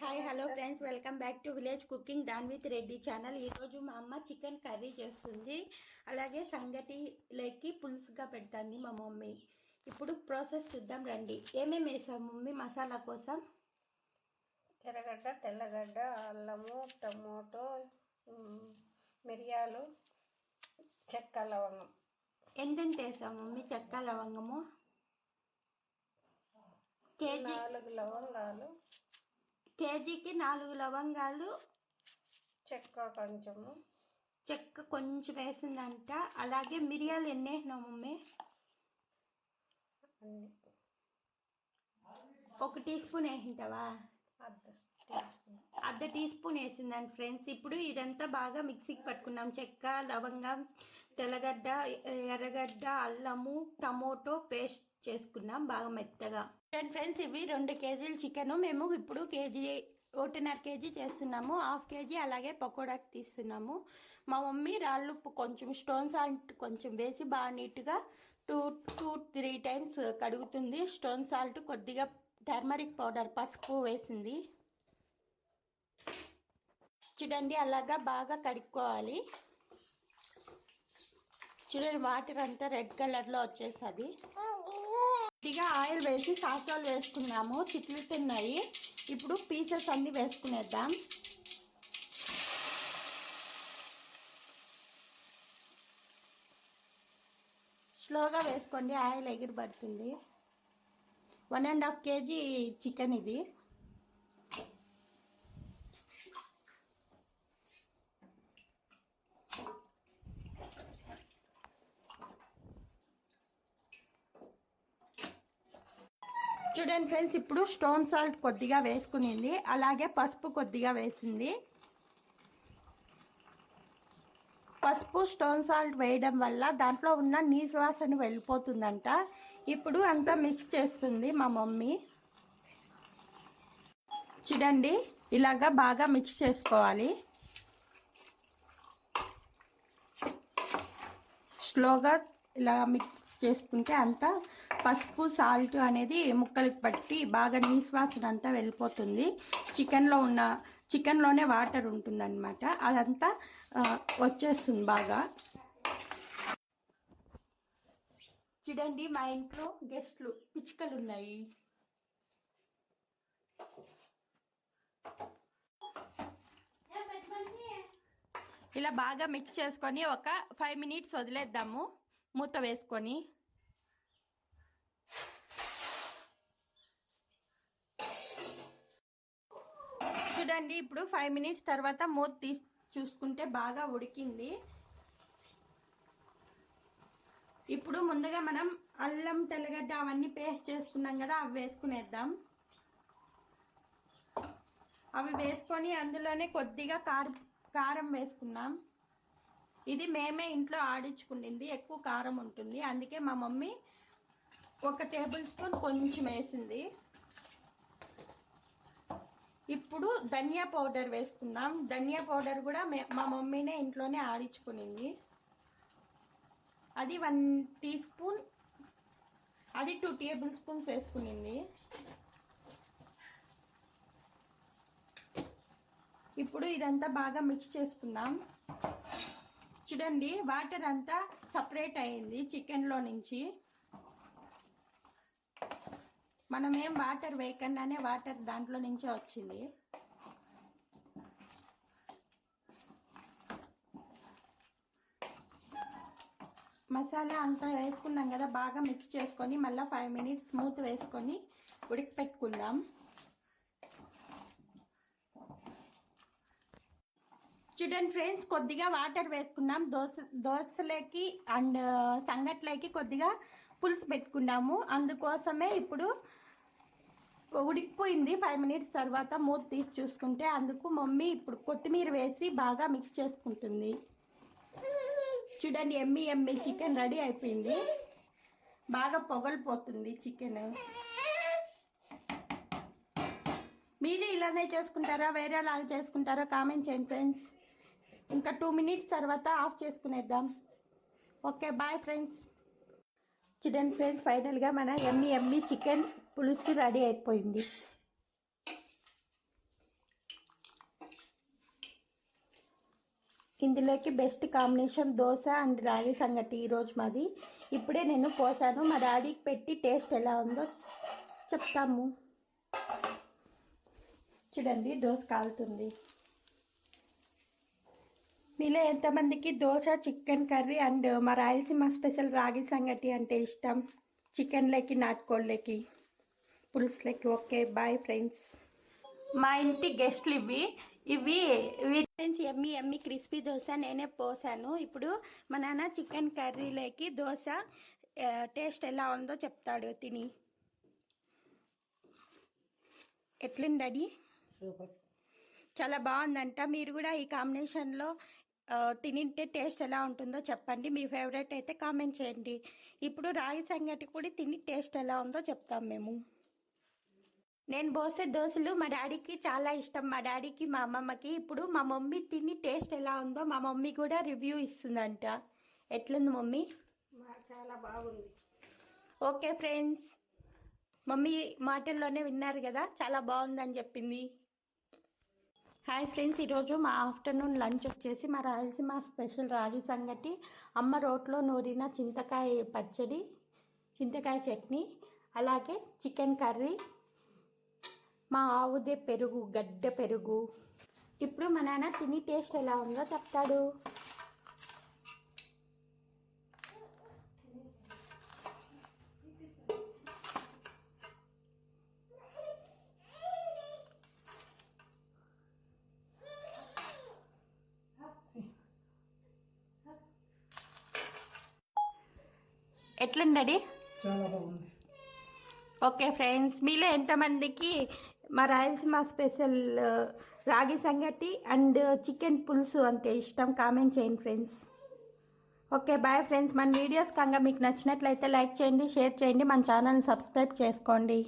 Hi hello friends. Welcome back to village cooking don with Reddy channel. ఈరోజు మా అమ్మ chicken curry చేస్తుంది. అలాగే సంగటిలోకి పులుసుగా పెడుతుంది మా మమ్మీ. ఇప్పుడు ప్రాసెస్ చూద్దాం రండి. ఏమేమి వేసాం మమ్మీ మసాలా కోసం? ఎర్రగడ్డ తెల్లగడ్డ అల్లము టమోటో మిరియాలు చెక్క లవంగం. ఎంతెంత వేసాం మమ్మీ చెక్క లవంగము? కేజీ? నాలుగు లవంగాలు. కేజీకి నాలుగు లవంగాలు. చెక్క కొంచెము. చెక్క కొంచెం వేసిందంట. అలాగే మిరియాలు ఎన్ని వేసినావు మమ్మీ? ఒక టీ స్పూన్ వేసింటావా? అర్ధ టీ స్పూన్ వేసిందండి ఫ్రెండ్స్. ఇప్పుడు ఇదంతా బాగా మిక్సీకి పట్టుకున్నాం. చెక్క లవంగం తెల్లగడ్డ ఎర్రగడ్డ అల్లము టమోటో పేస్ట్ చేసుకున్నాం బాగా మెత్తగా. ఫ్రెండ్ ఫ్రెండ్స్ ఇవి రెండు కేజీలు చికెన్. మేము ఇప్పుడు కేజీ ఒకటిన్నర కేజీ చేస్తున్నాము. హాఫ్ కేజీ అలాగే పకోడాకి తీస్తున్నాము. మా మమ్మీ రాళ్ళు కొంచెం స్టోన్ సాల్ట్ కొంచెం వేసి బాగా నీట్గా టూ టూ త్రీ టైమ్స్ కడుగుతుంది. స్టోన్ సాల్ట్ కొద్దిగా టర్మరిక్ పౌడర్ పసుపు వేసింది. చూడండి అలాగా బాగా కడుక్కోవాలి. చూడండి వాటర్ అంతా రెడ్ కలర్లో వచ్చేసి ఇదిగా ఆయిల్ వేసి సాసాలు వేసుకున్నాము చిట్లుతున్నాయి ఇప్పుడు పీసెస్ అన్ని వేసుకునేద్దాం. స్లోగా వేసుకోండి oil ఎగిరిపడుతుంది. One and half KG chicken ఇది. చూడండి ఫ్రెండ్స్ ఇప్పుడు స్టోన్ సాల్ట్ కొద్దిగా వేసుకునింది. అలాగే పసుపు కొద్దిగా వేసింది. పసుపు స్టోన్ సాల్ట్ వేయడం వల్ల దాంట్లో ఉన్న నీసు వాసన వెళ్ళిపోతుందంట. ఇప్పుడు అంతా మిక్స్ చేస్తుంది మా మమ్మీ. చూడండి ఇలాగా బాగా మిక్స్ చేసుకోవాలి. స్లోగా ఇలా మిక్స్ చేసుకుంటే అంతా పసుపు సాల్ట్ అనేది ముక్కలకి పట్టి బాగా నీశ్వాసన అంతా వెళ్ళిపోతుంది. చికెన్లో ఉన్న చికెన్లోనే వాటర్ ఉంటుందన్నమాట. అదంతా వచ్చేస్తుంది బాగా. చూడండి మా ఇంట్లో గెస్ట్లు పిచ్చుకలు ఉన్నాయి ఇలా బాగా మిక్స్ చేసుకొని ఒక ఫైవ్ మినిట్స్ వదిలేద్దాము. మూత వేసుకొని. చూడండి ఇప్పుడు ఫైవ్ మినిట్స్ తర్వాత మూత తీసి చూసుకుంటే బాగా ఉడికింది. ఇప్పుడు ముందుగా మనం అల్లం తెల్లగడ్డ అవన్నీ పేస్ట్ చేసుకున్నాం కదా అవి వేసుకునేద్దాం. అవి వేసుకొని అందులోనే కొద్దిగా కారం కారం వేసుకున్నాం. ఇది మేమే ఇంట్లో ఆడించుకుండింది ఎక్కువ కారం ఉంటుంది. అందుకే మా మమ్మీ ఒక టేబుల్ స్పూన్ కొంచెం వేసింది. ఇప్పుడు ధనియా పౌడర్ వేసుకుందాం. ధనియా పౌడర్ కూడా మా మమ్మీనే ఇంట్లోనే ఆడించుకునింది. అది వన్ టీ స్పూన్ అది టూ టేబుల్ స్పూన్స్ వేసుకునింది. ఇప్పుడు ఇదంతా బాగా మిక్స్ చేసుకుందాం. చూడండి వాటర్ అంతా సపరేట్ అయింది చికెన్లో నుంచి. మనం ఏం వాటర్ వేయకుండానే వాటర్ దాంట్లో నుంచే వచ్చింది. మసాలా అంతా వేసుకున్నాం కదా బాగా మిక్స్ చేసుకొని మళ్ళీ ఫైవ్ మినిట్స్ స్మూత్ వేసుకొని ఉడికి పెట్టుకుందాం. చూడండి ఫ్రెండ్స్ కొద్దిగా వాటర్ వేసుకున్నాం. దోశ దోశలకి అండ్ uh, సంగట్లకి కొద్దిగా పులుసు పెట్టుకున్నాము. అందుకోసమే ఇప్పుడు ఉడికిపోయింది. ఫైవ్ మినిట్స్ తర్వాత మూత తీసి చూసుకుంటే అందుకు మమ్మీ ఇప్పుడు కొత్తిమీర వేసి బాగా మిక్స్ చేసుకుంటుంది. చూడండి ఎమ్మి ఎమ్మి చికెన్ రెడీ అయిపోయింది. బాగా పొగలిపోతుంది చికెన్. మీరు ఇలానే చేసుకుంటారా? వేరేలాగా చేసుకుంటారా? కామెంట్ చేయండి ఫ్రెండ్స్ ఇంకా టూ మినిట్స్ తర్వాత off చేసుకునేద్దాం. Okay bye friends chicken friends ఫైనల్గా మన ఎమ్మి ఎమ్మి చికెన్ పులుసు రెడీ అయిపోయింది. ఇందులోకి బెస్ట్ కాంబినేషన్ దోశ అండ్ రాగి సంగటి ఈరోజు మాది. ఇప్పుడే నేను పోసాను. మా డాడీకి పెట్టి టేస్ట్ ఎలా ఉందో చెప్తాము. చూడండి దోశ కాలుతుంది. మీలో ఎంతమందికి దోశ చికెన్ కర్రీ అండ్ మా రాయలసీమ స్పెషల్ రాగి సంగటి అంటే ఇష్టం? చికెన్లోకి నాటుకోళ్ళకి పులుసులకి. Okay bye friends. మా ఇంటి గెస్ట్లు ఇవి. ఇవి ఫ్రెండ్స్ ఎమ్మి ఎమ్మి క్రిస్పీ దోశ నేనే పోసాను. ఇప్పుడు మా నాన్న చికెన్ కర్రీలోకి దోశ టేస్ట్ ఎలా ఉందో చెప్తాడు తిని. సూపర్. చాలా బాగుందంట. మీరు కూడా ఈ కాంబినేషన్లో తినింటే టేస్ట్ ఎలా ఉంటుందో చెప్పండి. మీ ఫేవరెట్ అయితే కామెంట్ చేయండి. ఇప్పుడు రాగి సంగటి కూడా తిని టేస్ట్ ఎలా ఉందో చెప్తాం మేము. నేను పోసే దోశలు మా డాడీకి చాలా ఇష్టం. మా డాడీకి మా అమ్మమ్మకి. ఇప్పుడు మా మమ్మీ తిని టేస్ట్ ఎలా ఉందో మా మమ్మీ కూడా రివ్యూ ఇస్తుందంట. ఎట్లుంది మమ్మీ? చాలా బాగుంది. Okay friends. మమ్మీ మాటల్లోనే విన్నారు కదా చాలా బాగుందని చెప్పింది. హాయ్ ఫ్రెండ్స్ ఈరోజు మా ఆఫ్టర్నూన్ లంచ్ వచ్చేసి మా రాయలసీమ స్పెషల్ రాగి సంగటి అమ్మ రోట్లో నూరిన చింతకాయ పచ్చడి చింతకాయ చట్నీ అలాగే చికెన్ కర్రీ మా ఆవుదే పెరుగు గడ్డ పెరుగు. ఇప్పుడు మా నాన్న తిని టేస్ట్ ఎలా ఉందో చెప్తాడు. చాలా బాగుంది. ఓకే ఫ్రెండ్స్ మీలో ఎంతమందికి మా రాయలసీమ స్పెషల్ రాగి సంగటి అండ్ చికెన్ పులుసు అంటే ఇష్టం? కామెంట్ చేయండి ఫ్రెండ్స్. Okay bye friends. మన వీడియోస్ కనుక మీకు నచ్చినట్లయితే లైక్ చేయండి షేర్ చేయండి. మన ఛానల్ని సబ్స్క్రైబ్ చేసుకోండి.